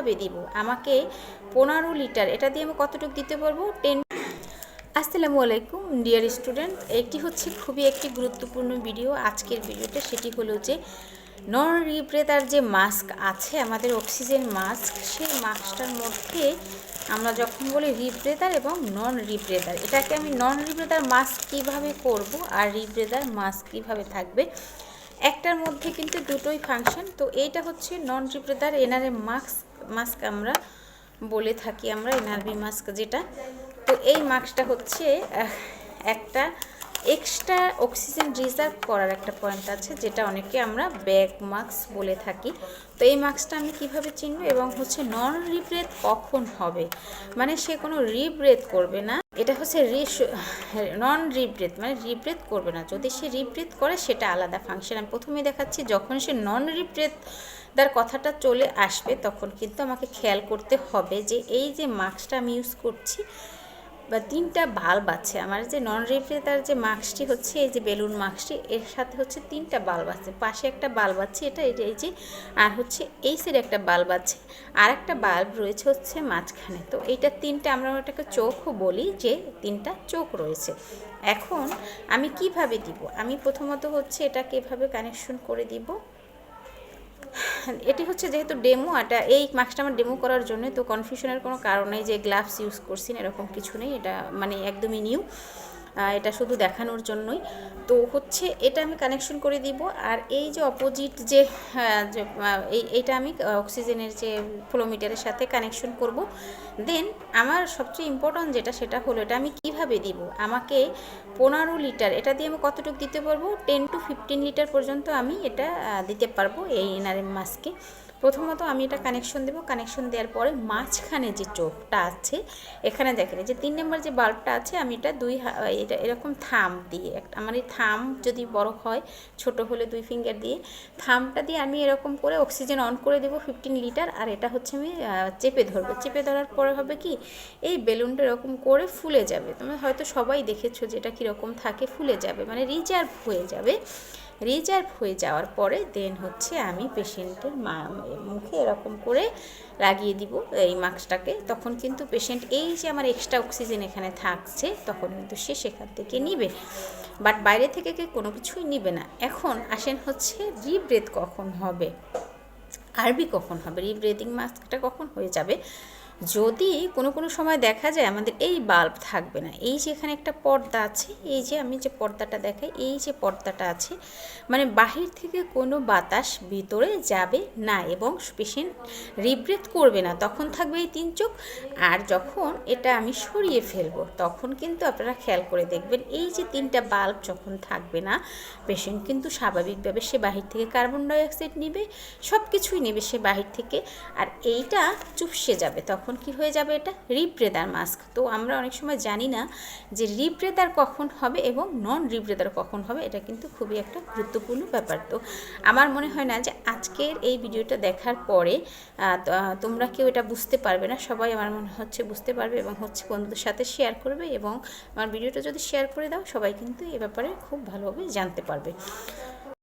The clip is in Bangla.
কীভাবে দিব? আমাকে পনেরো লিটার, এটা দিয়ে আমি কতটুকু দিতে পারব? টেন আসসালামু আলাইকুম ডিয়ার স্টুডেন্ট এটি হচ্ছে খুবই একটি গুরুত্বপূর্ণ ভিডিও আজকের ভিডিওটা সেটি হলো যে নন রিব্রেদার যে মাস্ক আছে, আমাদের অক্সিজেন মাস্ক সেই মাস্কটার মধ্যে আমরা যখন বলি রিব্রেদার এবং নন রিব্রেদার এটাকে আমি নন রিব্রেদার মাস্ক কীভাবে করব আর রিব্রেদার মাস্ক কীভাবে থাকবে? একটার মধ্যে কিন্তু দুটোই ফাংশন তো এইটা হচ্ছে নন রিব্রেদার এনারে মাস্ক মাস্ক আমরা বলে থাকি আমরা এনআরবি মাস্ক যেটা। তো এই মাস্কটা হচ্ছে একটা এক্সট্রা অক্সিজেন রিজার্ভ করার একটা পয়েন্ট আছে, যেটা অনেকে আমরা ব্যাক মাস্ক বলে থাকি। তো এই মাস্কটা আমি কীভাবে চিনব এবং হচ্ছে নন রিব্রেথ কখন হবে? মানে সে কোনো রিব্রেথ করবে না, এটা হচ্ছে নন রিব্রেথ মানে রিব্রেথ করবে না। যদি সে রিব্রেথ করে, সেটা আলাদা ফাংশন আমি প্রথমেই দেখাচ্ছি, যখন সে নন রিব্রেথ তার কথাটা চলে আসবে, তখন কিন্তু আমাকে খেয়াল করতে হবে যে এই যে মাস্কটা আমি ইউজ করছি বা তিনটা বাল্ব আছে। আমার যে নন রেফ্রিজারেটার যে মাস্কটি হচ্ছে, এই যে বেলুন মাস্কটি, এর সাথে হচ্ছে তিনটা বাল্ব আছে। পাশে একটা বাল্ব আছে, এটা এই যে- এই যে, আর হচ্ছে এই সাইডে একটা বাল্ব আছে। আর একটা বাল্ব রয়েছে হচ্ছে মাঝখানে। তো এইটা তিনটা আমরা ওটাকে চোখও বলি যে তিনটা চোখ রয়েছে। এখন আমি কীভাবে দিব? আমি প্রথমত হচ্ছে এটাকে এভাবে কানেকশন করে দিব। এটি হচ্ছে যেহেতু ডেমো এটা এই মাস্কটা আমার ডেমো করার জন্য তো কনফিউশনের কোনো কারণ নেই যে গ্লাভস ইউজ করছি এরকম কিছু নেই, এটা মানে একদমই নিউ এটা শুধু দেখানোর জন্যই। তো হচ্ছে এটা আমি কানেকশন করে দিব। আর এই যে অপোজিট যে আহ, যে, এই এইটা আমি অক্সিজেনের যে ফ্লোমিটারের সাথে কানেকশন করব। দেন আমার সবচেয়ে ইম্পর্ট্যান্ট যেটা সেটা হলো এটা আমি কীভাবে দিব? আমাকে পনেরো লিটার এটা দিয়ে আমি কতটুকু দিতে পারব? টেন টু ফিফটিন লিটার পর্যন্ত আমি এটা দিতে পারব এই এনআরএম মাস্কে প্রথমত আমি এটা কানেকশন দেবো। কানেকশন দেওয়ার পরে মাঝখানে যে চোখটা আছে, এখানে দেখেন যে তিন নম্বর যে বাল্বটা আছে, আমি এটা দুই এটা এরকম থাম দিয়ে একটা আমার এই থাম যদি বড় হয়, ছোট হলে দুই ফিঙ্গার দিয়ে, থামটা দিয়ে আমি এরকম করে অক্সিজেন অন করে দেবো ফিফটিন লিটার আর এটা হচ্ছে আমি চেপে ধরবো। চেপে ধরার পরে হবে কি, এই বেলুনটা এরকম করে ফুলে যাবে। তোমরা হয়তো সবাই দেখেছ যে এটা কীরকম থাকে, ফুলে যাবে। মানে রিজার্ভ হয়ে যাবে। রিজার্ভ হয়ে যাওয়ার পরে দেন হচ্ছে আমি পেশেন্টের মুখে এরকম করে লাগিয়ে দিব এই মাস্কটাকে। তখন কিন্তু পেশেন্ট এই যে আমার এক্সট্রা অক্সিজেন এখানে থাকছে, তখন কিন্তু সে সেখান থেকে নিবে। বাট বাইরে থেকে কে কোনো কিছুই নিবে না। এখন আসেন হচ্ছে রিব্রেথ কখন হবে? আরবি কখন হবে? রিব্রেদিং মাস্কটা কখন হয়ে যাবে? যদি কোনো কোনো সময় দেখা যায় আমাদের এই বাল্ব থাকবে না, এই যে এখানে একটা পর্দা আছে, এই যে আমি যে পর্দাটা দেখাই, এই যে পর্দাটা আছে মানে বাহির থেকে কোনো বাতাস ভিতরে যাবে না এবং পেশেন্ট রিব্রেথ করবে না, তখন থাকবে এই তিন চোখ, আর যখন এটা আমি সরিয়ে ফেলব, তখন কিন্তু আপনারা খেয়াল করে দেখবেন, এই যে তিনটা বাল্ব যখন থাকবে না পেশেন্ট কিন্তু স্বাভাবিকভাবে সে বাহির থেকে কার্বন ডাইঅক্সাইড নেবে সব কিছুই নেবে সে বাহির থেকে, আর এইটা চুপসে যাবে, তখন কি হয়ে যাবে এটা? Rebreather mask. তো আমরা অনেক সময় জানি না যে রিব্রেদার কখন হবে এবং নন রিব্রেদার কখন হবে, এটা কিন্তু খুবই একটা গুরুত্বপূর্ণ ব্যাপার। তো আমার মনে হয় না যে আজকের এই ভিডিওটা দেখার পরে তোমরা কেউ এটা বুঝতে পারবে না, সবাই আমার মনে হচ্ছে বুঝতে পারবে এবং হচ্ছে বন্ধুদের সাথে শেয়ার করবে এবং আমার ভিডিওটা যদি শেয়ার করে দাও, সবাই কিন্তু এ ব্যাপারে খুব ভালোভাবে জানতে পারবে।